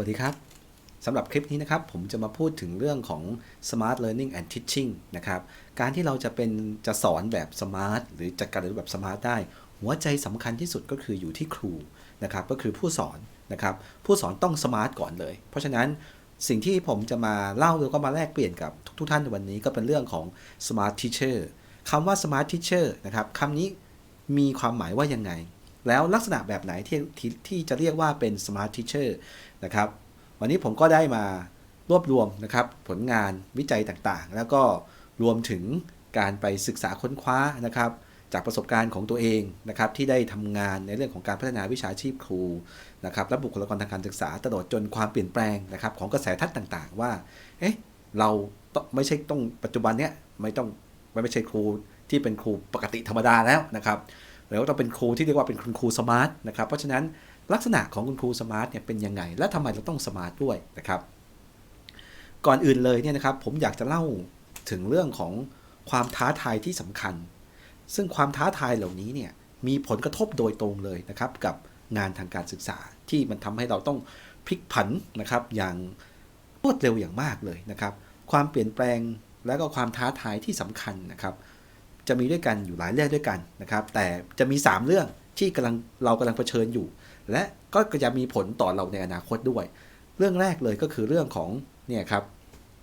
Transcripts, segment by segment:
สวัสดีครับสำหรับคลิปนี้นะครับ ผมจะมาพูดถึงเรื่องของ smart learning and teaching นะครับ การที่เราจะเป็นจะสอนแบบ smart หรือจัดการเรียนรู้แบบ smart ได้ หัวใจสำคัญที่สุดก็คืออยู่ที่ครูนะครับ ก็คือผู้สอนนะครับ ผู้สอนต้อง smart ก่อนเลย เพราะฉะนั้นสิ่งที่ผมจะมาเล่าแล้วก็มาแลกเปลี่ยนกับทุกท่านในวันนี้ก็เป็นเรื่องของ smart teacher คำว่า smart teacher นะครับคำนี้มีความหมายว่ายังไง แล้วลักษณะแบบไหนที่ที่ที่จะเรียกว่าเป็น smart teacher นะครับ วันนี้ผมก็ได้มารวบรวมนะครับ ผลงานวิจัยต่างๆ แล้วก็รวมถึงการไปศึกษาค้นคว้านะครับ จากประสบการณ์ของตัวเองนะครับ ที่ได้ทำงานในเรื่องของการพัฒนาวิชาชีพครูนะครับและบุคลากรทางการศึกษาตลอดจนความเปลี่ยนแปลงนะครับ ของกระแสทัศน์ต่าง ๆ ว่า เอ๊ะเราไม่ใช่ต้องปัจจุบันเนี้ยไม่ต้องไม่ใช่ครูที่เป็นครูปกติธรรมดาแล้วนะครับ แล้วต้องเป็นครูที่เรียกว่าเป็นคุณครูสมาร์ทนะครับ เพราะฉะนั้นลักษณะของคุณครูสมาร์ทเนี่ยเป็นยังไง และทำไมเราต้องสมาร์ทด้วยนะครับ ก่อนอื่นเลยเนี่ยนะครับผมอยากจะเล่าถึงเรื่องของความท้าทายที่สำคัญ ซึ่งความท้าทายเหล่านี้เนี่ยมีผลกระทบโดยตรงเลยนะครับกับงานทางการศึกษาที่มันทำให้เราต้องพลิกผันนะครับอย่างรวดเร็วอย่างมากเลยนะครับ ความเปลี่ยนแปลงและก็ความท้าทายที่สำคัญนะครับ จะมีด้วยกันอยู่หลายเรื่องด้วยกันนะครับ แต่จะมี 3 เรื่องที่กำลังเรากำลังเผชิญอยู่ และก็จะมีผลต่อเราในอนาคตด้วย เรื่องแรกเลยก็คือเรื่องของเนี่ยครับ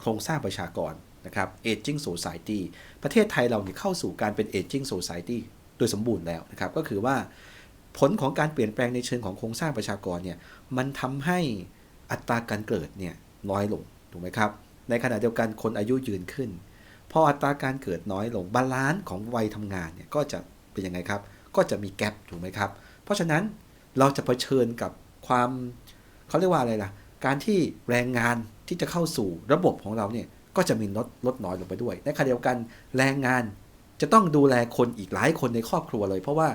โครงสร้างประชากรนะครับ aging society ประเทศไทยเราเนี่ยเข้าสู่การเป็น aging society โดยสมบูรณ์แล้วนะครับ ก็คือว่าผลของการเปลี่ยนแปลงในเชิงของโครงสร้างประชากรเนี่ยมันทำให้อัตราการเกิดเนี่ยน้อยลงถูกไหมครับ ในขณะเดียวกันคนอายุยืนขึ้น ออัตราการเกิดน้อยลงบาลานซ์ของวัยทำงานเนี่ยก็จะเป็นยังไงครับ ก็จะมีแกลบถูกไหมครับ เพราะฉะนั้นเราจะเผชิญกับความเขาเรียกว่าอะไรล่ะ การที่แรงงานที่จะเข้าสู่ระบบของเราเนี่ยก็จะมีลดลดน้อยลงไปด้วย ในขณะเดียวกันแรงงานจะต้องดูแลคนอีกหลายคนในครอบครัวเลย เพราะว่า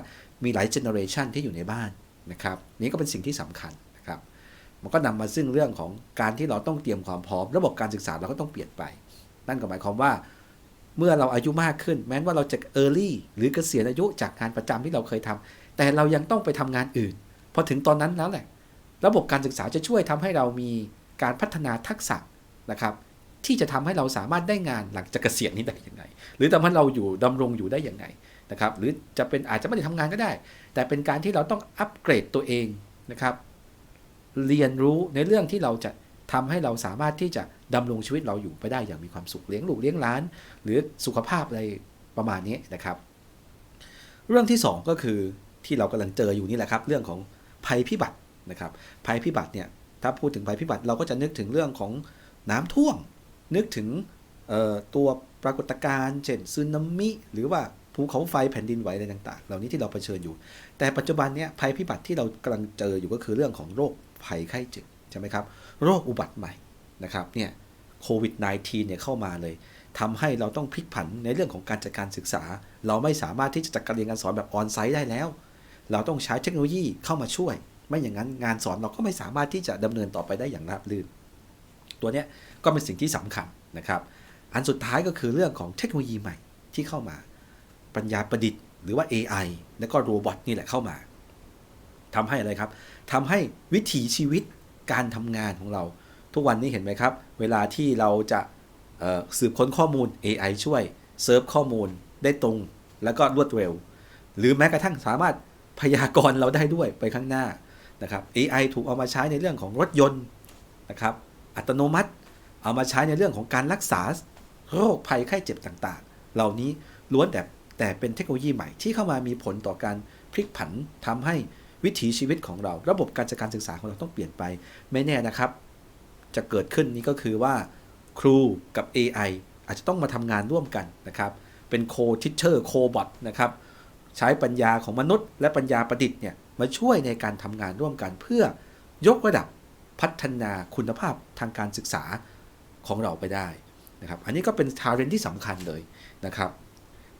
มีหลายเจเนอเรชันที่อยู่ในบ้านนะครับนี่ก็เป็นสิ่งที่สำคัญนะครับ มันก็นำมาซึ่งเรื่องของการที่เราต้องเตรียมความพร้อม ระบบการศึกษาเราก็ต้องเปลี่ยนไป นั่นก็หมายความว่า เมื่อเราอายุมากขึ้น แม้ว่าเราจะ early หรือเกษียณอายุจากงานประจำที่เราเคยทำแต่เรายังต้องไปทำงานอื่นพอถึงตอนนั้นแล้วแหละระบบการศึกษาจะช่วยทำให้เรามีการพัฒนาทักษะนะครับที่จะทำให้เราสามารถได้งานหลังจากเกษียณนี้ได้ยังไง หรือทำให้เราอยู่ดำรงอยู่ได้ยังไงนะครับหรือจะเป็นอาจจะไม่ได้ทำงานก็ได้ แต่เป็นการที่เราต้องอัปเกรดตัวเองนะครับเรียนรู้ในเรื่องที่เราจะ ทำให้เราสามารถที่จะดำรงชีวิตเราอยู่ไปได้อย่างมีความสุขเลี้ยงลูกเลี้ยงหลาน หรือสุขภาพอะไรประมาณนี้นะครับ เรื่องที่ 2 ก็คือที่เรากำลังเจออยู่นี่แหละครับ เรื่องของภัยพิบัตินะครับ ภัยพิบัติเนี่ยถ้าพูดถึงภัยพิบัติเราก็จะนึกถึงเรื่องของน้ำท่วม นึกถึงตัวปรากฏการณ์เช่นซึนามิ หรือว่าภูเขาไฟแผ่นดินไหวอะไรต่างๆ เหล่านี้ที่เราเผชิญอยู่ แต่ปัจจุบันเนี่ยภัยพิบัติที่เรากำลังเจออยู่ก็คือเรื่องของโรคภัยไข้เจ็บใช่ไหมครับ โรคอุบัติใหม่นะครับเนี่ยโควิด -19 เนี่ยเข้ามาเลยทำให้เราต้องพลิกผันในเรื่องของการจัดการศึกษา เราไม่สามารถที่จะจัดการเรียนการสอนแบบออนไซต์ได้แล้ว เราต้องใช้เทคโนโลยีเข้ามาช่วย ไม่อย่างนั้นงานสอนเราก็ไม่สามารถที่จะดำเนินต่อไปได้อย่างราบรื่น ตัวเนี้ยก็เป็นสิ่งที่สำคัญนะครับ อันสุดท้ายก็คือเรื่องของเทคโนโลยีใหม่ที่เข้ามา ปัญญาประดิษฐ์หรือว่า AI แล้วก็โรบอทนี่แหละเข้ามาทำให้อะไรครับทำให้วิถีชีวิต การทำงานของเรา ทุกวันนี้เห็นไหมครับ เวลาที่เราจะสืบค้นข้อมูล AI ช่วยเซิร์ฟข้อมูลได้ตรงแล้วก็รวดเร็ว หรือแม้กระทั่งสามารถพยากรณ์เราได้ด้วยไปข้างหน้านะครับ AI ถูกเอามาใช้ในเรื่องของรถยนต์นะครับอัตโนมัติเอามาใช้ในเรื่องของการรักษาโรคภัยไข้เจ็บต่างๆ เหล่านี้ล้วนแต่แต่เป็นเทคโนโลยีใหม่ที่เข้ามามีผลต่อการพลิกผันทำให้ วิถีชีวิตของเรา ระบบการจัดการศึกษาของเราต้องเปลี่ยนไป ไม่แน่นะครับ จะเกิดขึ้นนี้ก็คือว่า ครูกับ AI อาจจะต้องมาทำงานร่วมกันนะครับ เป็นโคทิเชอร์โคบอทนะครับ ใช้ปัญญาของมนุษย์ และปัญญาประดิษฐ์เนี่ยมาช่วยในการทำงานร่วมกัน เพื่อยกระดับพัฒนาคุณภาพทางการศึกษาของเราไปได้นะครับ อันนี้ก็เป็นทาเรนที่สำคัญเลยนะครับ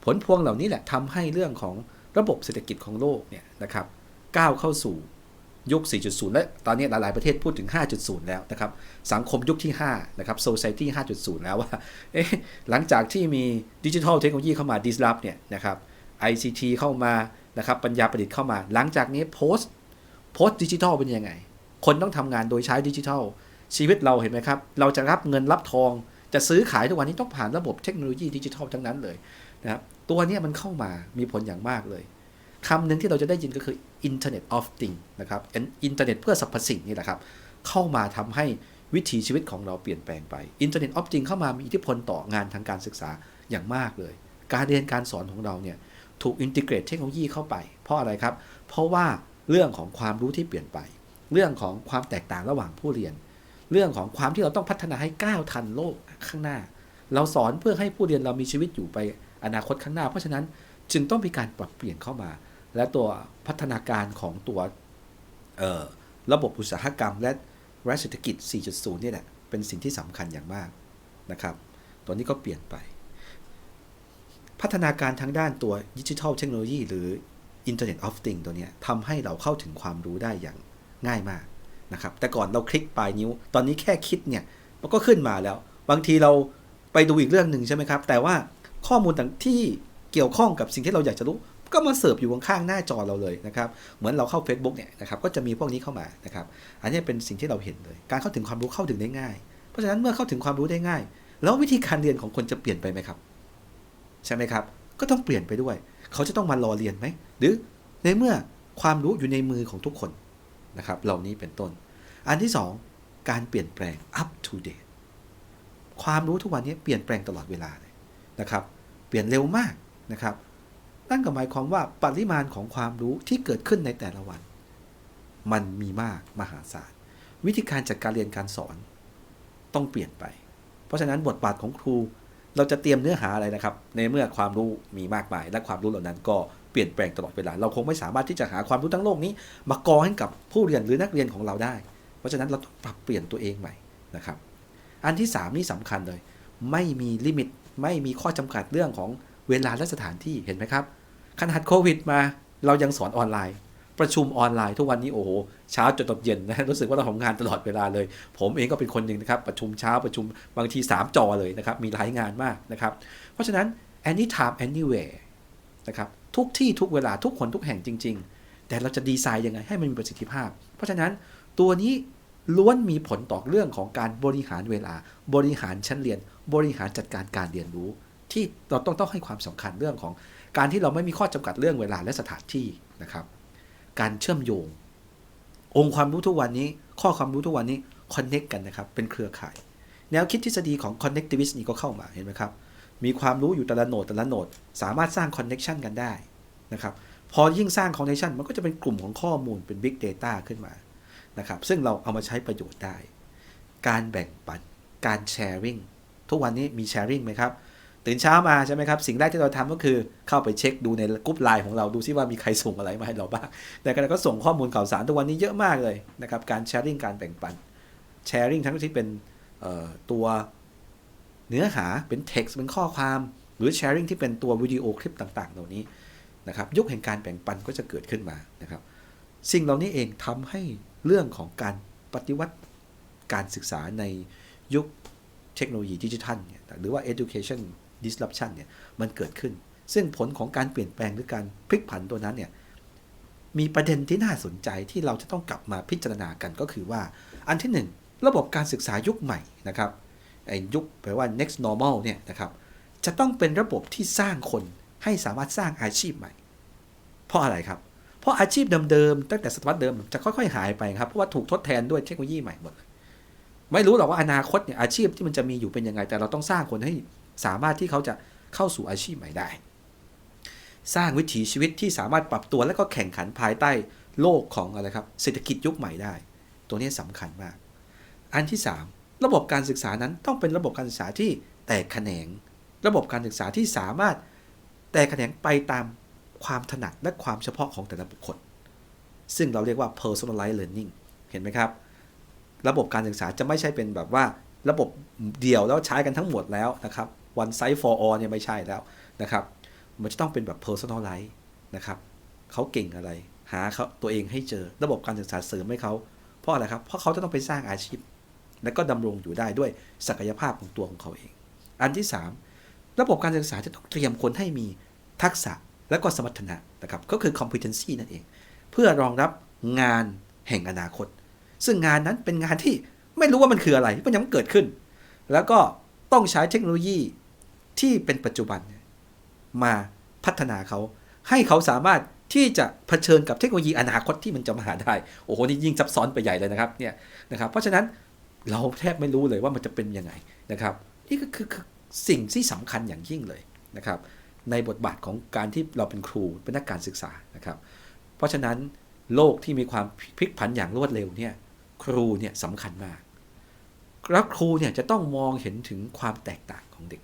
ผลพวงเหล่านี้แหละทำให้เรื่องของระบบเศรษฐกิจของโลกเนี่ยนะครับ ก้าวเข้าสู่ยุค 4.0 และตอนนี้หลาย ๆ ประเทศพูดถึง 5.0 แล้วนะครับ สังคมยุคที่ 5 นะครับ society 5.0 แล้วว่า เอ๊ะ หลังจากที่มีดิจิทัลเทคโนโลยีเข้ามา disrupt เนี่ยนะครับ ICT เข้ามานะครับ ปัญญาประดิษฐ์เข้ามา หลังจากนี้ post post digital เป็นยังไง คนต้องทำงานโดยใช้ดิจิทัล ชีวิตเราเห็นไหมครับ เราจะรับเงินรับทอง จะซื้อขายทุกวันนี้ต้องผ่านระบบเทคโนโลยีดิจิทัลทั้งนั้นเลยนะครับ ตัวนี้มันเข้ามามีผลอย่างมากเลย คำหนึ่งที่เราจะได้ยินก็คือ Internet of Things นะครับอินเทอร์เน็ตเพื่อสรรพสิ่งนี่แหละครับ เข้ามาทำให้วิถีชีวิตของเราเปลี่ยนแปลงไป Internet of Things เข้ามามีอิทธิพลต่องานทางการศึกษาอย่างมากเลย การเรียนการสอนของเราเนี่ยถูกอินทิเกรตเทคโนโลยีเข้าไป เพราะอะไรครับ เพราะว่าเรื่องของความรู้ที่เปลี่ยนไป เรื่องของความแตกต่างระหว่างผู้เรียน เรื่องของความที่เราต้องพัฒนาให้ก้าวทันโลกข้างหน้า เราสอนเพื่อให้ผู้เรียนเรามีชีวิตอยู่ไปอนาคตข้างหน้า เพราะฉะนั้นจึงต้องมีการปรับเปลี่ยนเข้ามา และตัวพัฒนาการของตัวระบบอุตสาหกรรม และรัฐเศรษฐกิจ 4.0 นี่แหละเป็นสิ่งที่สำคัญอย่างมากนะครับ ตัวนี้ก็เปลี่ยนไป พัฒนาการทางด้านตัวดิจิทัลเทคโนโลยีหรือ Internet of Things ตัวนี้ทำให้เราเข้าถึงความรู้ได้อย่างง่ายมากนะครับ แต่ก่อนเราคลิกปลายนิ้ว ตอนนี้แค่คิดเนี่ยมันก็ขึ้นมาแล้ว บางทีเราไปดูอีกเรื่องหนึ่งใช่ไหมครับ แต่ว่าข้อมูลต่างที่เกี่ยวข้องกับสิ่งที่เราอยากจะรู้ ก็มาเสิร์ฟอยู่ข้างๆหน้าจอเราเลยนะครับ เหมือนเราเข้า Facebook เนี่ยนะครับ ก็จะมีพวกนี้เข้ามานะครับ อันนี้เป็นสิ่งที่เราเห็นเลย การเข้าถึงความรู้เข้าถึงได้ง่าย เพราะฉะนั้นเมื่อเข้าถึงความรู้ได้ง่าย แล้ววิธีการเรียนของคนจะเปลี่ยนไปไหมครับ ใช่ไหมครับ ก็ต้องเปลี่ยนไปด้วย เขาจะต้องมารอเรียนไหม หรือในเมื่อความรู้อยู่ในมือของทุกคนนะครับ เหล่านี้เป็นต้น อันที่สองการเปลี่ยนแปลง up to date ความรู้ทุกวันนี้เปลี่ยนแปลงตลอดเวลาเลยนะครับ เปลี่ยนเร็วมากนะครับ นั่นก็หมายความว่าปริมาณของความรู้ที่เกิดขึ้นในแต่ละวัน มันมีมากมหาศาล วิธีการจัดการเรียนการสอนต้องเปลี่ยนไป เพราะฉะนั้นบทบาทของครู เราจะเตรียมเนื้อหาอะไรนะครับ ในเมื่อความรู้มีมากมาย และความรู้เหล่านั้นก็เปลี่ยนแปลงตลอดเวลา เราคงไม่สามารถที่จะหาความรู้ทั้งโลกนี้ มากอให้กับผู้เรียนหรือนักเรียนของเราได้ เพราะฉะนั้นเราต้องปรับเปลี่ยนตัวเองใหม่นะครับ อันที่ 3 นี่สำคัญเลย ไม่มีลิมิต ไม่มีข้อจำกัดเรื่องของเวลาและสถานที่ เห็นไหมครับ ขนาดโควิดมา เรายังสอนออนไลน์ ประชุมออนไลน์ทุกวันนี้โอ้โหเช้าจนตกเย็นนะรู้สึกว่าเราทำงานตลอดเวลาเลย ผมเองก็เป็นคนหนึ่งนะครับ ประชุมเช้าประชุมบางที 3 จอเลยนะครับ มีหลายงานมากนะครับ เพราะฉะนั้น anytime anywhere นะครับทุกที่ทุกเวลาทุกคนทุกแห่งจริง ๆ แต่เราจะดีไซน์ยังไงให้มันมีประสิทธิภาพ เพราะฉะนั้นตัวนี้ล้วนมีผลต่อเรื่องของการบริหารเวลา บริหารชั้นเรียน บริหารจัดการการเรียนรู้ ที่เราต้องต้องให้ความสำคัญเรื่องของ การที่เราไม่มีข้อจำกัดเรื่องเวลาและสถานที่นะครับ การเชื่อมโยง องค์ความรู้ทุกวันนี้ ข้อความรู้ทุกวันนี้คอนเน็กกันนะครับ เป็นเครือข่าย แนวคิดทฤษฎีของ connectivist นี่ก็เข้ามาเห็นไหมครับ มีความรู้อยู่แต่ละโหนดแต่ละโหนด สามารถสร้างคอนเน็กชันกันได้นะครับพอยิ่งสร้างคอนเน็ชันมันก็จะเป็นกลุ่มของข้อมูลเป็น Big Data ขึ้นมานะครับซึ่งเราเอามาใช้ประโยชน์ได้ การแบ่งปัน การแชร์ริงทุกวันนี้มีแชร์ริงไหมครับ ตื่นเช้ามาใช่ไหมครับ สิ่งแรกที่เราทำก็คือเข้าไปเช็คดูในกลุ่มไลน์ของเราดูซิว่ามีใครส่งอะไรมาให้เราบ้างแต่ก็ก็ส่งข้อมูลข่าวสารทุกวันนี้เยอะมากเลยนะครับ การแชร์ริ่งการแบ่งปันแชร์ริ่งทั้งที่เป็นตัวเนื้อหาเป็น text เป็นข้อความ หรือ sharing ที่เป็นตัววิดีโอคลิปต่าง ๆ เหล่านี้นะครับ ยุคแห่งการแบ่งปันก็จะเกิดขึ้นมานะครับ สิ่งเหล่านี้เองทำให้เรื่องของการปฏิวัติการศึกษาในยุคเทคโนโลยีดิจิทัลหรือว่า education disruption เนี่ยมันเกิดขึ้น ซึ่งผลของการเปลี่ยนแปลงหรือการพลิกผันตัวนั้นเนี่ยมีประเด็นที่น่าสนใจที่เราจะต้องกลับมาพิจารณากันก็คือว่า อันที่หนึ่งระบบการศึกษายุคใหม่นะครับไอ้ยุคแปลว่า next normal เนี่ยนะครับจะต้องเป็นระบบที่สร้างคนให้สามารถสร้างอาชีพใหม่ เพราะอะไรครับ เพราะอาชีพเดิมๆตั้งแต่ศตวรรษเดิมจะค่อยๆหายไปครับเพราะว่าถูกทดแทนด้วยเทคโนโลยีใหม่หมดไม่รู้หรอกว่าอนาคตเนี่ยอาชีพที่มันจะมีอยู่เป็นยังไง แต่เราต้องสร้างคนให้ สามารถที่เขาจะเข้าสู่อาชีพใหม่ได้ สร้างวิถีชีวิตที่สามารถปรับตัวและก็แข่งขันภายใต้โลกของอะไรครับเศรษฐกิจยุคใหม่ได้ ตัวนี้สำคัญมาก อันที่ 3 ระบบการศึกษานั้นต้องเป็นระบบการศึกษาที่แตกแขนง ระบบการศึกษาที่สามารถแตกแขนงไปตามความถนัดและความเฉพาะของแต่ละบุคคล ซึ่งเราเรียกว่า personalized learning เห็นไหมครับ ระบบการศึกษาจะไม่ใช่เป็นแบบว่าระบบเดี่ยวแล้วใช้กันทั้งหมดแล้วนะครับ one size for all เนี่ยไม่ใช่แล้วนะครับ มันจะต้องเป็นแบบ personalize นะครับเขาเก่งอะไร หาเขาตัวเองให้เจอระบบการศึกษาเสริมให้เขาเพราะอะไรครับ เพราะเขาจะต้องไปสร้างอาชีพ และก็ดำรงอยู่ได้ด้วยศักยภาพของตัวของเขาเอง อันที่ 3 ระบบการศึกษาจะต้องเตรียมคนให้มีทักษะและก็สมรรถนะนะครับก็คือ competency นั่นเอง เพื่อรองรับงานแห่งอนาคต ซึ่งงานนั้นเป็นงานที่ไม่รู้ว่ามันคืออะไรมันยังเกิดขึ้น แล้วก็ต้องใช้เทคโนโลยี ที่เป็นปัจจุบันมาพัฒนาเขา ให้เขาสามารถที่จะเผชิญกับเทคโนโลยีอนาคตที่มันจะมาหาได้ โอ้โหนี่ยิ่งซับซ้อนไปใหญ่เลยนะครับเนี่ยนะครับ เพราะฉะนั้นเราแทบไม่รู้เลยว่ามันจะเป็นยังไงนะครับ นี่ก็คือคือสิ่งที่สำคัญอย่างยิ่งเลยนะครับ ในบทบาทของการที่เราเป็นครูเป็นนักการศึกษานะครับ เพราะฉะนั้นโลกที่มีความพลิกผันอย่างรวดเร็วเนี่ยครูเนี่ยสำคัญมากแล้วครูเนี่ยจะต้องมองเห็นถึงความแตกต่างของเด็ก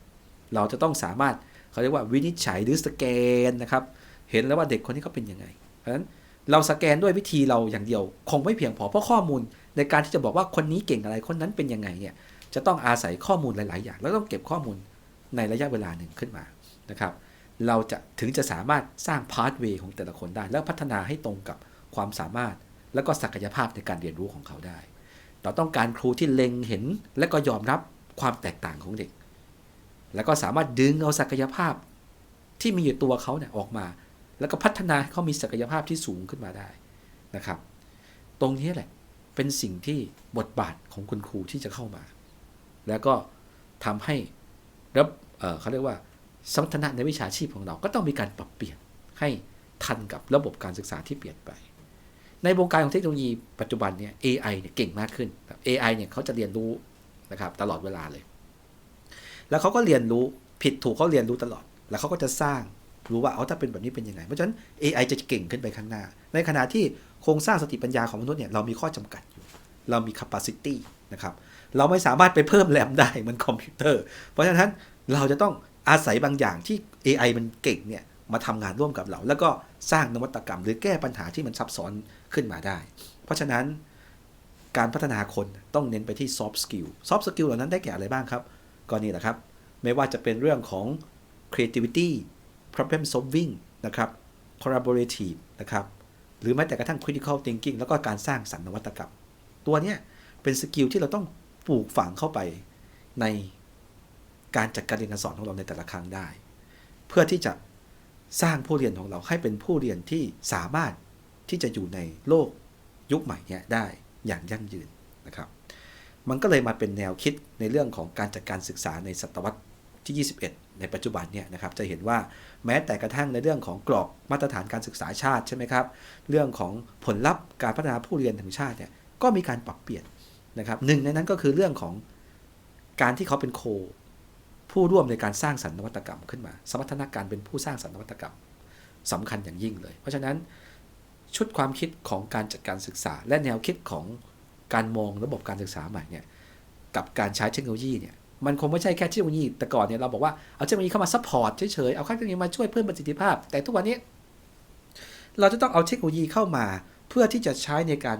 เราจะต้องสามารถเขาเรียกว่าวินิจฉัยหรือสแกนนะครับ เห็นแล้วว่าเด็กคนนี้เขาเป็นยังไง เพราะฉะนั้นเราสแกนด้วยวิธีเราอย่างเดียว คงไม่เพียงพอเพราะข้อมูล ในการที่จะบอกว่าคนนี้เก่งอะไรคนนั้นเป็นยังไงเนี่ยจะต้องอาศัยข้อมูลหลาย ๆ อย่าง แล้วต้องเก็บข้อมูลในระยะเวลาหนึ่งขึ้นมานะครับ เราจะถึงจะสามารถสร้างพาร์ทเวย์ของแต่ละคนได้ แล้วพัฒนาให้ตรงกับความสามารถ และก็ศักยภาพในการเรียนรู้ของเขาได้ เราต้องการครูที่เล็งเห็นและก็ยอมรับความแตกต่างของเด็ก แล้วก็สามารถดึงเอาศักยภาพที่มีอยู่ตัวเขาเนี่ยออกมา แล้วก็พัฒนาให้เขามีศักยภาพที่สูงขึ้นมาได้นะครับ ตรงนี้แหละเป็นสิ่งที่บทบาทของคุณครูที่จะเข้ามา แล้วก็ทำให้รับเเขาเรียกว่าสมรรถนะในวิชาชีพของเราก็ต้องมีการปรับเปลี่ยนให้ทันกับระบบการศึกษาที่เปลี่ยนไป ในวงการของเทคโนโลยีปัจจุบันเนี่ย AI เนี่ยเก่งมากขึ้น AI เนี่ยเขาจะเรียนรู้นะครับตลอดเวลาเลย แล้วเขาก็เรียนรู้ผิดถูกเขาเรียนรู้ตลอด แล้วเขาก็จะสร้างรู้ว่าเอาถ้าเป็นแบบนี้เป็นยังไง เพราะฉะนั้น AI จะเก่งขึ้นไปข้างหน้า ในขณะที่โครงสร้างสติปัญญาของมนุษย์เนี่ยเรามีข้อจำกัดอยู่ เรามี capacity นะครับ เราไม่สามารถไปเพิ่มแรมได้เหมือนคอมพิวเตอร์ เพราะฉะนั้นเราจะต้องอาศัยบางอย่างที่ AI มันเก่งเนี่ยมาทำงานร่วมกับเรา แล้วก็สร้างนวัตกรรม หรือแก้ปัญหาที่มันซับซ้อนขึ้นมาได้ เพราะฉะนั้นการพัฒนาคนต้องเน้นไปที่ soft skill soft skill เหล่านั้นได้แก่อะไรบ้างครับ ก็นี่แหละครับ ไม่ว่าจะเป็นเรื่องของ creativity problem solving นะครับ collaborative นะครับ หรือแม้แต่กระทั่ง critical thinking แล้วก็การสร้างสรรค์นวัตกรรม ตัวเนี้ยเป็นสกิลที่เราต้องปลูกฝังเข้าไปในการจัดการเรียนการสอนของเราในแต่ละครั้งได้ เพื่อที่จะสร้างผู้เรียนของเราให้เป็นผู้เรียนที่สามารถที่จะอยู่ในโลกยุคใหม่เนี้ยได้อย่างยั่งยืนนะครับ มันก็เลยมาเป็นแนวคิดในเรื่องของการจัดการศึกษาในศตวรรษที่ 21 ในปัจจุบันเนี่ยนะครับจะเห็นว่าแม้แต่กระทั่งในเรื่องของกรอบมาตรฐานการศึกษาชาติใช่ไหมครับเรื่องของผลลัพธ์การพัฒนาผู้เรียนแห่งชาติเนี่ยก็มีการปรับเปลี่ยนนะครับหนึ่งในนั้นก็คือเรื่องของการที่เขาเป็นโค ผู้ร่วมในการสร้างสรรค์นวัตกรรมขึ้นมา สมรรถนะการเป็นผู้สร้างสรรค์นวัตกรรมสำคัญอย่างยิ่งเลย เพราะฉะนั้นชุดความคิดของการจัดการศึกษา และแนวคิดของ การมองระบบการศึกษาใหม่เนี่ยกับการใช้เทคโนโลยีเนี่ยมันคงไม่ใช่แค่เทคโนโลยีแต่ก่อนเนี่ยเราบอกว่าเอาเทคโนโลยีเข้ามาซัพพอร์ตเฉยๆเอาค่าเทคโนโลยีมาช่วยเพิ่มประสิทธิภาพ แต่ทุกวันนี้ เราจะต้องเอาเทคโนโลยีเข้ามา เพื่อที่จะใช้ในการ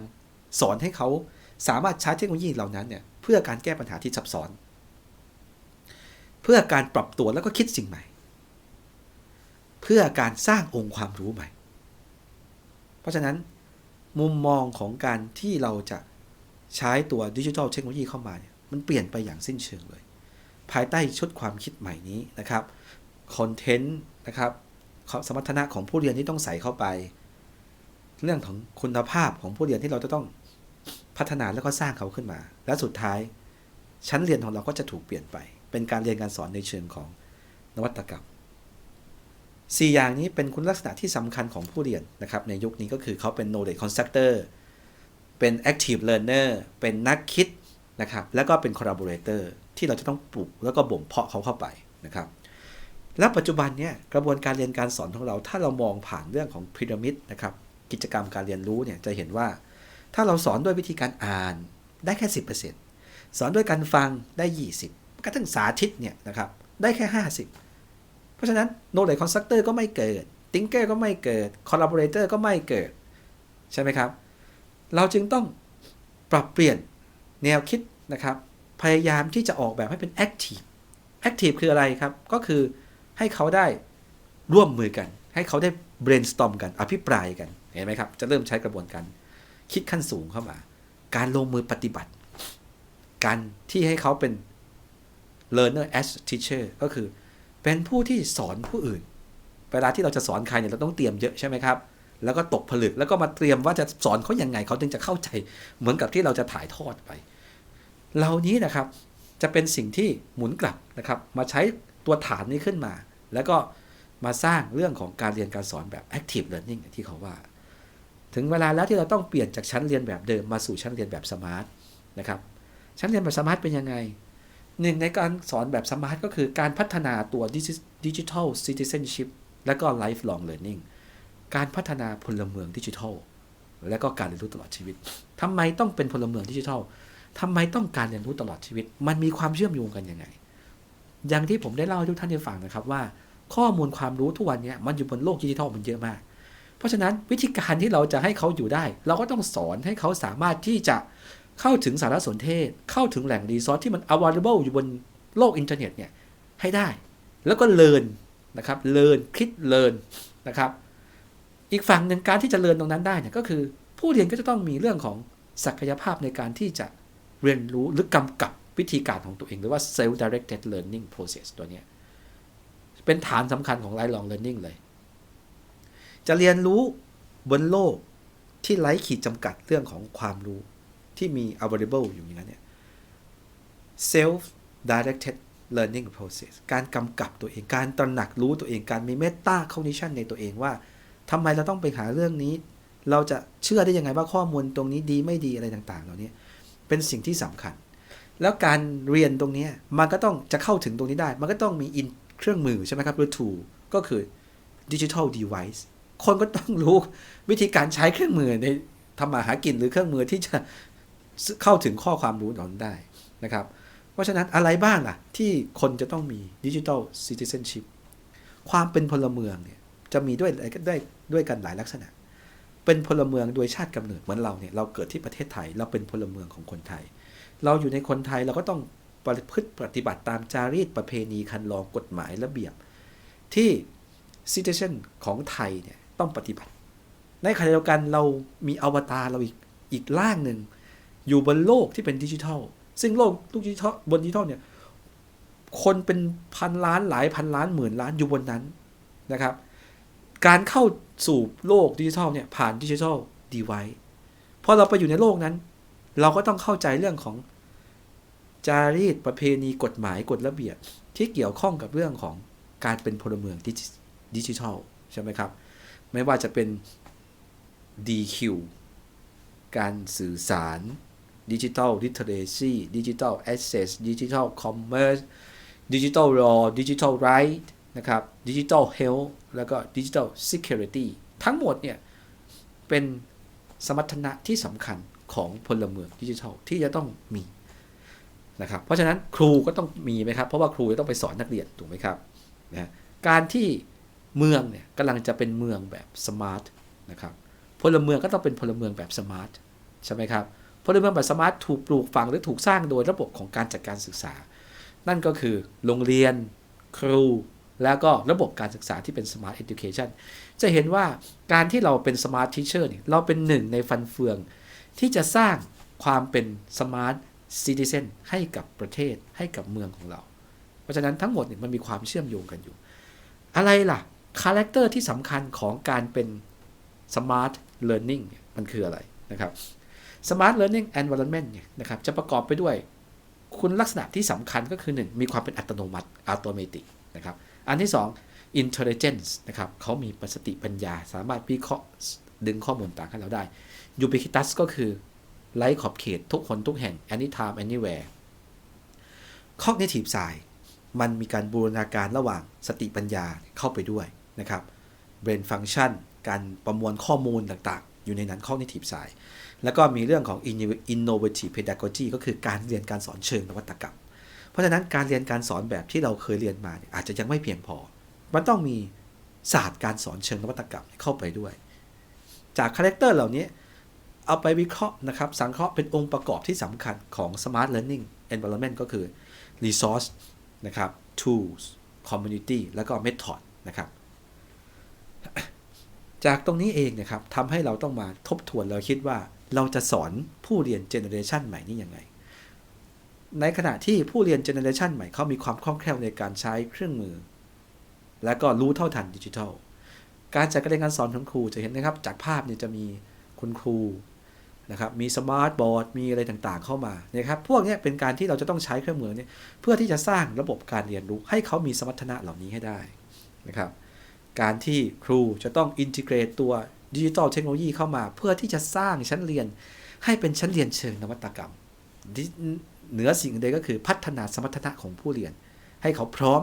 สอนให้เขาสามารถใช้เทคโนโลยีเหล่านั้นเนี่ยเพื่อการแก้ปัญหาที่ซับซ้อน เพื่อการปรับตัวแล้วก็คิดสิ่งใหม่ เพื่อการสร้างองค์ความรู้ใหม่ เพราะฉะนั้นมุมมองของการที่เราจะ ใช้ตัวดิจิทัลเทคโนโลยีเข้ามาเนี่ยมันเปลี่ยนไปอย่างสิ้นเชิงเลย ภายใต้ชุดความคิดใหม่นี้นะครับคอนเทนต์นะครับสมรรถนะของผู้เรียนที่ต้องใส่เข้าไป เรื่องของคุณภาพของผู้เรียนที่เราจะต้องพัฒนาแล้วก็สร้างเขาขึ้นมา และสุดท้ายชั้นเรียนของเราก็จะถูกเปลี่ยนไป เป็นการเรียนการสอนในเชิงของนวัตกรรม 4 อย่างนี้เป็นคุณลักษณะที่สำคัญของผู้เรียนนะครับในยุคนี้ก็คือเขาเป็น knowledge constructor เป็น active learner เป็นนักคิดนะครับ แล้วก็เป็น collaborator ที่เราจะต้องปลูกแล้วก็บ่มเพาะเขาเข้าไปนะครับ และปัจจุบันเนี่ยกระบวนการเรียนการสอนของเรา ถ้าเรามองผ่านเรื่องของพีระมิดนะครับ กิจกรรมการเรียนรู้เนี่ยจะเห็นว่า ถ้าเราสอนด้วยวิธีการอ่านได้แค่ 10%สอนด้วยการฟังได้ 20กระทั่งสาธิตเนี่ยนะครับได้แค่ 50 เพราะฉะนั้น knowledge constructor ก็ไม่เกิด thinker ก็ไม่เกิด collaborator ก็ไม่เกิด ใช่ไหมครับ เราจึงต้องปรับเปลี่ยนแนวคิดนะครับ พยายามที่จะออกแบบให้เป็น active active คืออะไรครับ ก็คือให้เขาได้ร่วมมือกัน ให้เขาได้ brainstorm กัน อภิปรายกัน เห็นไหมครับ จะเริ่มใช้กระบวนการคิดขั้นสูงเข้ามา การลงมือปฏิบัติ การที่ให้เขาเป็น learner as teacher ก็คือเป็นผู้ที่สอนผู้อื่น เวลาที่เราจะสอนใครเนี่ยเราต้องเตรียมเยอะใช่ไหมครับ แล้วก็ตกผลึกแล้วก็มาเตรียมว่าจะสอนเขาอยังไงเขาถึงจะเข้าใจ เหมือนกับที่เราจะถ่ายทอดไป เหล่านี้นะครับจะเป็นสิ่งที่หมุนกลับนะครับ มาใช้ตัวฐานนี้ขึ้นมา แล้วก็มาสร้างเรื่องของการเรียนการสอนแบบ active learning ที่เขาว่า ถึงเวลาแล้วที่เราต้องเปลี่ยนจากชั้นเรียนแบบเดิมมาสู่ชั้นเรียนแบบสมาร์ทนะครับชั้นเรียนแบบสมาร์ทเป็นยังไงหนึ่งในการสอนแบบสมาร์ทก็คือการพัฒนาตัวดิจิทัลซิติเซนชิพและก็ lifelong learning การพัฒนาพลเมืองดิจิทัล และก็การเรียนรู้ตลอดชีวิตทำไมต้องเป็นพลเมืองดิจิทัลทำไมต้องการเรียนรู้ตลอดชีวิต มันมีความเชื่อมโยงกันยังไง อย่างที่ผมได้เล่าให้ทุกท่านได้ฟังนะครับว่า ข้อมูลความรู้ทุกวันนี้มันอยู่บนโลกดิจิทัลมันเยอะมาก เพราะฉะนั้นวิธีการที่เราจะให้เขาอยู่ได้ เราก็ต้องสอนให้เขาสามารถที่จะเข้าถึงสารสนเทศ เข้าถึงแหล่งรีซอสที่มัน available อยู่บนโลกอินเทอร์เน็ตเนี่ยให้ได้ แล้วก็เรียนนะครับเรียนคิดเรียนนะครับ อีกฝั่งหนึ่งการที่จะเรียนตรงนั้นได้เนี่ยก็คือ ผู้เรียนก็จะต้องมีเรื่องของศักยภาพในการที่จะเรียนรู้หรือกำกับวิธีการของตัวเอง หรือว่า self directed learning process ตัวนี้เป็นฐานสำคัญของ lifelong learning เลย จะเรียนรู้บนโลกที่ไร้ขีดจำกัดเรื่องของความรู้ที่มี available อยู่อย่างนั้นเนี่ย self directed learning process การกำกับตัวเอง การตระหนักรู้ตัวเอง การมี meta cognition ในตัวเองว่า ทำไมเราต้องไปหาเรื่องนี้ เราจะเชื่อได้ยังไงว่าข้อมูลตรงนี้ดีไม่ดีอะไรต่างๆ เหล่านี้เป็นสิ่งที่สำคัญ แล้วการเรียนตรงนี้มันก็ต้องจะเข้าถึงตรงนี้ได้ มันก็ต้องมี in เครื่องมือใช่ไหมครับหรือ tool ก็คือ digital device คนก็ต้องรู้วิธีการใช้เครื่องมือในทำมาหากินหรือเครื่องมือที่จะเข้าถึงข้อความรู้เหล่านั้นได้นะครับ เพราะฉะนั้นอะไรบ้างอะ ที่คนจะต้องมีดิจิทัลซิติเซนชิพความเป็นพลเมืองเนี่ยจะมีด้วยได้ ด้วยกันหลายลักษณะ เป็นพลเมืองโดยชาติกำเนิดเหมือนเราเนี่ยเราเกิดที่ประเทศไทย เราเป็นพลเมืองของคนไทย เราอยู่ในคนไทยเราก็ต้องประพฤติปฏิบัติตามจารีตประเพณีคันลองกฎหมายระเบียบ ที่ซิติเซนของไทยเนี่ยต้องปฏิบัติ ในขณะเดียวกันเรามีอวตารเราอีกอีกล่างหนึ่งอยู่บนโลกที่เป็นดิจิทัล ซึ่งโลกดิจิทัลบนดิจิทัลเนี่ยคนเป็นพันล้านหลายพันล้านหมื่นล้านอยู่บนนั้นนะครับ การเข้า สู่โลกดิจิทัลเนี่ยผ่านดิจิทัลดีไวซ์พอเราไปอยู่ในโลกนั้น เราก็ต้องเข้าใจเรื่องของจารีตประเพณีกฎหมายกฎระเบียบที่เกี่ยวข้องกับเรื่องของการเป็นพลเมืองดิจิทัลใช่ไหมครับ ไม่ว่าจะเป็น DQ การสื่อสารดิจิทัลลิเทเรซีดิจิทัลแอสเซสดิจิทัลคอมเมอร์สดิจิทัลรอดิจิทัลไรท์ นะครับดิจิทัลเฮลท์แล้วก็ดิจิทัลซิเคียวริตี้ทั้งหมดเนี่ย เป็นสมรรถนะที่สำคัญของพลเมืองดิจิทัลที่จะต้องมีนะครับเพราะฉะนั้นครูก็ต้องมีไหมครับ เพราะว่าครูจะต้องไปสอนนักเรียนถูกไหมครับนะการที่เมืองเนี่ยกำลังจะเป็นเมืองแบบสมาร์ทนะครับพลเมืองก็ต้องเป็นพลเมืองแบบสมาร์ทใช่ไหมครับพลเมืองแบบสมาร์ทถูกปลูกฝังหรือถูกสร้างโดยระบบของการจัดการศึกษา นั่นก็คือโรงเรียนครู แล้วก็ระบบการศึกษาที่เป็น smart education จะเห็นว่าการที่เราเป็น smart teacher เนี่ยเราเป็นหนึ่งในฟันเฟือง ที่จะสร้างความเป็น smart citizen ให้กับประเทศให้กับเมืองของเรา เพราะฉะนั้นทั้งหมดเนี่ยมันมีความเชื่อมโยงกันอยู่ อะไรล่ะคาแรคเตอร์ที่สำคัญของการเป็น smart learning มันคืออะไรนะครับ smart learning environment เนี่ยนะครับจะประกอบไปด้วยคุณลักษณะที่สำคัญก็คือ 1 มีความเป็นอัตโนมัติ automatic นะครับ อันที่ 2 intelligence นะครับเขามีประสติปัญญา สามารถวิเคราะห์ดึงข้อมูลต่างให้เราได้ ubiquitous ก็คือไร้ขอบเขตทุกคนทุกแห่ง anytime anywhere cognitive side มันมีการบูรณาการระหว่างสติปัญญาเข้าไปด้วยนะครับ brain function การประมวลข้อมูลต่างๆ อยู่ในนั้น cognitive side แล้วก็มีเรื่องของ innovative pedagogy ก็คือการเรียนการสอนเชิงนวัตกรรม ราะฉะนั้นการเรียนการสอนแบบที่เราเคยเรียนมาเนี่ยอาจจะยังไม่เพียงพอ มันต้องมีศาสตร์การสอนเชิงนวัตกรรมเข้าไปด้วย จากคาแรคเตอร์เหล่านี้เอาไปวิเคราะห์นะครับ สังเคราะห์เป็นองค์ประกอบที่สำคัญของ smart learning environment ก็คือ resource นะครับ tools community แล้วก็ method นะครับ จากตรงนี้เองนะครับทำให้เราต้องมาทบทวนเราคิดว่าเราจะสอนผู้เรียนเจเนอเรชันใหม่นี้ยังไง ในขณะที่ผู้เรียนเจเนอเรชันใหม่เขามีความคล่องแคล่วในการใช้เครื่องมือ และก็รู้เท่าทันดิจิทัล การจัดการเรียนการสอนของครูจะเห็นนะครับ จากภาพเนี่ยจะมีคุณครูนะครับมีสมาร์ทบอร์ดมีอะไรต่างๆ เข้ามานะครับพวกนี้เป็นการที่เราจะต้องใช้เครื่องมือเนี่ยเพื่อที่จะสร้างระบบการเรียนรู้ให้เขามีสมรรถนะเหล่านี้ให้ได้นะครับการที่ครูจะต้องอินทิเกรตตัวดิจิทัลเทคโนโลยีเข้ามา เพื่อที่จะสร้างชั้นเรียนให้เป็นชั้นเรียนเชิงนวัตกรรม เหนือสิ่งใดก็คือพัฒนาสมรรถนะของผู้เรียน ให้เขาพร้อม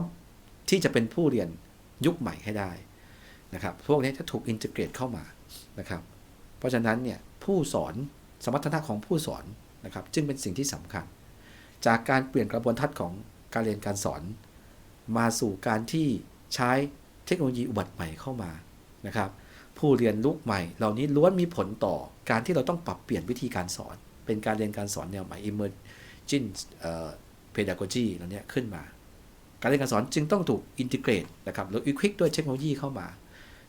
ที่จะเป็นผู้เรียนยุคใหม่ให้ได้นะครับ พวกนี้จะถูกอินทิเกรตเข้ามานะครับ เพราะฉะนั้นเนี่ยผู้สอนสมรรถนะของผู้สอนนะครับ จึงเป็นสิ่งที่สำคัญ จากการเปลี่ยนกระบวนทัศน์ของการเรียนการสอน มาสู่การที่ใช้เทคโนโลยีอุบัติใหม่เข้ามานะครับ ผู้เรียนลุกใหม่ เหล่านี้ล้วนมีผลต่อการที่เราต้องปรับเปลี่ยนวิธีการสอน เป็นการเรียนการสอนแนวใหม่ emerging pedagogy เหล่านี้ขึ้นมา การเรียนการสอนจึงต้องถูกอินทิเกรตนะครับหรือ equip ด้วยเทคโนโลยีเข้ามา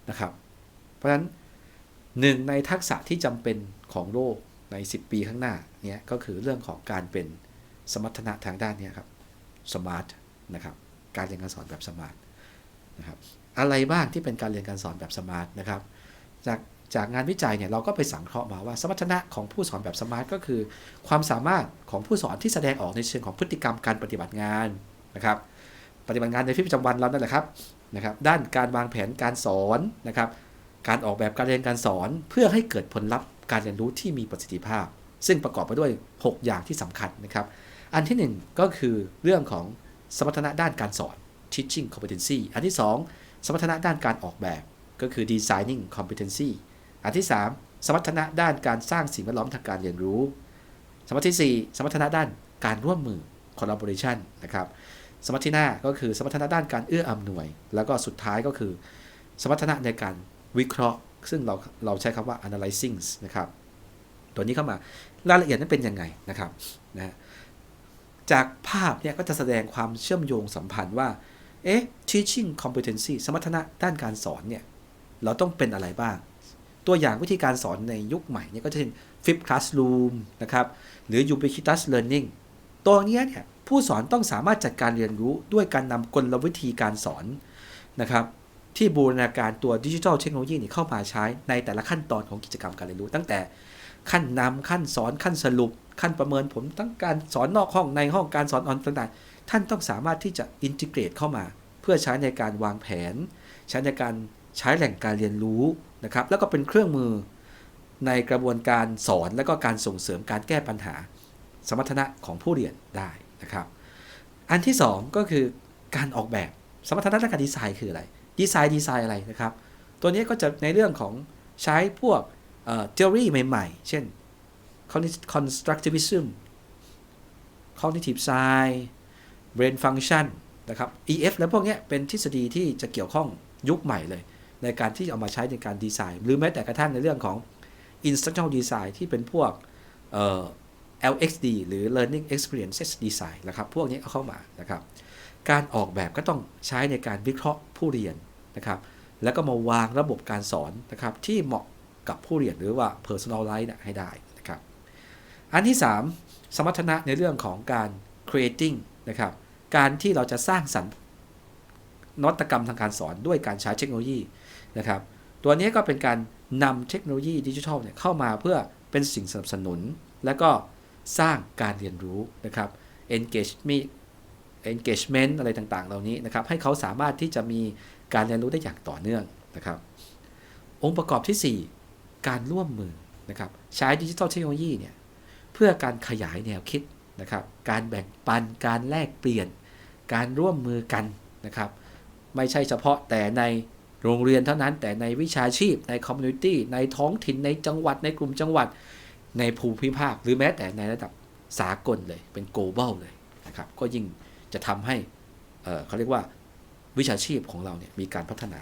นะครับ เพราะฉะนั้นหนึ่งในทักษะที่จำเป็นของโลกใน 10 ปีข้างหน้าเนี่ยก็คือเรื่องของการเป็นสมรรถนะทางด้านนี้ครับสมาร์ทนะครับการเรียนการสอนแบบสมาร์ทนะครับอะไรบ้างที่เป็นการเรียนการสอนแบบสมาร์ทนะครับ จาก จากงานวิจัยเนี่ยเราก็ไปสังเคราะห์มาว่า สมรรถนะของผู้สอนแบบสมาร์ทก็คือ ความสามารถของผู้สอนที่แสดงออกในเชิงของพฤติกรรมการปฏิบัติงานนะครับ ปฏิบัติงานในชีวิตประจำวันเรานั่นแหละครับนะครับ ด้านการวางแผนการสอนนะครับ การออกแบบการเรียนการสอน เพื่อให้เกิดผลลัพธ์การเรียนรู้ที่มีประสิทธิภาพ ซึ่งประกอบไปด้วย 6 อย่างที่สำคัญนะครับ อันที่ 1 ก็คือเรื่องของสมรรถนะด้านการสอน teaching competency อันที่ 2 สมรรถนะด้านการออกแบบก็คือ designing competency อันที่ 3 สมรรถนะด้านการสร้างสิ่งแวดล้อมทางการเรียนรู้ สมรรถที่ 4 สมรรถนะด้านการร่วมมือ collaboration นะครับสมรรถที่หน้าก็คือสมรรถนะด้านการเอื้ออำนวย แล้วก็สุดท้ายก็คือ สมรรถนะในการวิเคราะห์ ซึ่งเราเราใช้คำว่า analyzing นะครับตัวนี้เข้ามารายละเอียดนั้นเป็นยังไงนะครับนะจากภาพเนี่ยก็จะแสดงความเชื่อมโยงสัมพันธ์ว่าเอ๊ะ teaching competency สมรรถนะด้านการสอนเนี่ยเราต้องเป็นอะไรบ้าง ตัวอย่างวิธีการสอนในยุคใหม่เนี่ยก็จะเป็น flip classroom นะครับ หรือ ubiquitous learning ตัวนี้เนี่ยผู้สอนต้องสามารถจัดการเรียนรู้ด้วยการนำกลวิธีการสอนนะครับที่บูรณาการตัวดิจิทัลเทคโนโลยีนี่เข้ามาใช้ในแต่ละขั้นตอนของกิจกรรมการเรียนรู้ ตั้งแต่ขั้นนำขั้นสอนขั้นสรุป ขั้นประเมินผลทั้งการสอนนอกห้องในห้องการสอนออนต่างๆ ท่านต้องสามารถที่จะอินทิเกรตเข้ามา เพื่อใช้ในการวางแผน ใช้ในการ ใช้แหล่งการเรียนรู้นะครับ แล้วก็เป็นเครื่องมือในกระบวนการสอนและก็การส่งเสริมการแก้ปัญหา สมรรถนะของผู้เรียนได้นะครับ อันที่ 2 ก็คือการออกแบบสมรรถนะด้านการดีไซน์คืออะไร ดีไซน์ดีไซน์อะไรนะครับ ตัวนี้ก็จะในเรื่องของใช้พวกเอ่อ theory ใหม่ๆ เช่น constructivism cognitive science brain function นะครับ EF แล้วพวกนี้เป็นทฤษฎีที่จะเกี่ยวข้องยุคใหม่เลย ในการที่เอามาใช้ในการดีไซน์ หรือแม้แต่กระทั่งในเรื่องของ instructional design ที่เป็นพวก LXD หรือ Learning Experiences Design นะครับพวกนี้เอาเข้ามานะครับ การออกแบบก็ต้องใช้ในการวิเคราะห์ผู้เรียนนะครับแล้วก็มาวางระบบการสอนนะครับที่เหมาะกับผู้เรียนหรือว่า personalize นะให้ได้นะครับ อันที่ 3 สมรรถนะในเรื่องของการ creating นะครับการที่เราจะสร้างสรรค์นวัตกรรมทางการสอนด้วยการใช้เทคโนโลยี นะครับ ตัวนี้ก็เป็นการนำเทคโนโลยีดิจิทัลเนี่ยเข้ามาเพื่อเป็นสิ่งสนับสนุน และก็สร้างการเรียนรู้นะครับ engagement engagement อะไรต่างๆ เหล่านี้นะครับ ให้เขาสามารถที่จะมีการเรียนรู้ได้อย่างต่อเนื่องนะครับ องค์ประกอบที่ 4 การร่วมมือนะครับ ใช้ดิจิทัลเทคโนโลยีเนี่ยเพื่อการขยายแนวคิดนะครับ การแบ่งปัน การแลกเปลี่ยน การร่วมมือกันนะครับ ไม่ใช่เฉพาะแต่ใน โรงเรียนเท่านั้นแต่ในวิชาชีพในคอมมูนิตี้ในท้องถิ่นในจังหวัดในกลุ่มจังหวัดในภูมิภาค หรือแม้แต่ในระดับสากลเลยเป็น global เลยนะครับก็ยิ่งจะทำให้เขาเรียกว่าวิชาชีพของเราเนี่ยมีการพัฒนา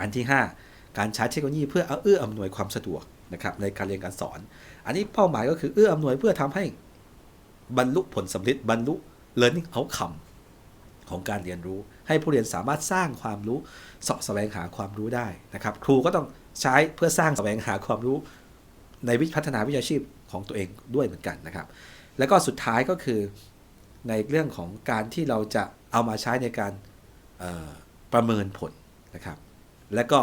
อันที่ 5 การใช้เทคโนโลยีเพื่อเอาเอื้ออำนวยความสะดวกนะครับในการเรียนการสอน อันนี้เป้าหมายก็คือเอื้ออำนวยเพื่อทำให้บรรลุผลสำเร็จบรรลุ learning outcome ของการเรียนรู้ ให้ผู้เรียนสามารถสร้างความรู้เสาะแสวงหาความรู้ได้นะครับ ครูก็ต้องใช้เพื่อสร้างแสวงหาความรู้ในวิพัฒนาวิชาชีพของตัวเองด้วยเหมือนกันนะครับ แล้วก็สุดท้ายก็คือในเรื่องของการที่เราจะเอามาใช้ในการประเมินผลนะครับ แล้วก็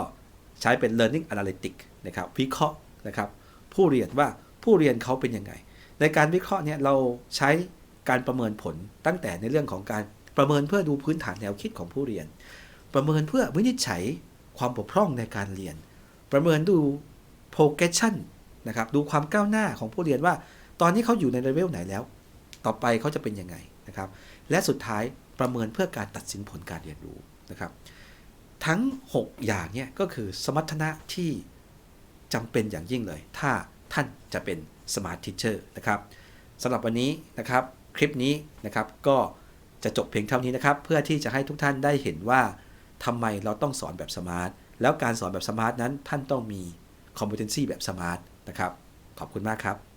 ใช้เป็น learning analytics นะครับ วิเคราะห์นะครับ ผู้เรียนว่าผู้เรียนเขาเป็นยังไง ในการวิเคราะห์เนี่ยเราใช้การประเมินผลตั้งแต่ในเรื่องของการ ประเมินเพื่อดูพื้นฐานแนวคิดของผู้เรียน ประเมินเพื่อวินิจฉัยความบกพร่องในการเรียน ประเมินดู progression นะครับดูความก้าวหน้าของผู้เรียนว่า ตอนนี้เขาอยู่ในเลเวลไหนแล้ว ต่อไปเขาจะเป็นยังไงนะครับ และสุดท้ายประเมินเพื่อการตัดสินผลการเรียนรู้นะครับ ทั้ง 6 อย่างเนี่ยก็คือสมรรถนะที่จำเป็นอย่างยิ่งเลย ถ้าท่านจะเป็น Smart Teacher นะครับสำหรับวันนี้นะครับคลิปนี้นะครับก็ จะจบเพียงเท่านี้นะครับ เพื่อที่จะให้ทุกท่านได้เห็นว่าทำไมเราต้องสอนแบบสมาร์ทแล้วการสอนแบบสมาร์ทนั้นท่านต้องมี competency แบบสมาร์ทนะครับ ขอบคุณมากครับ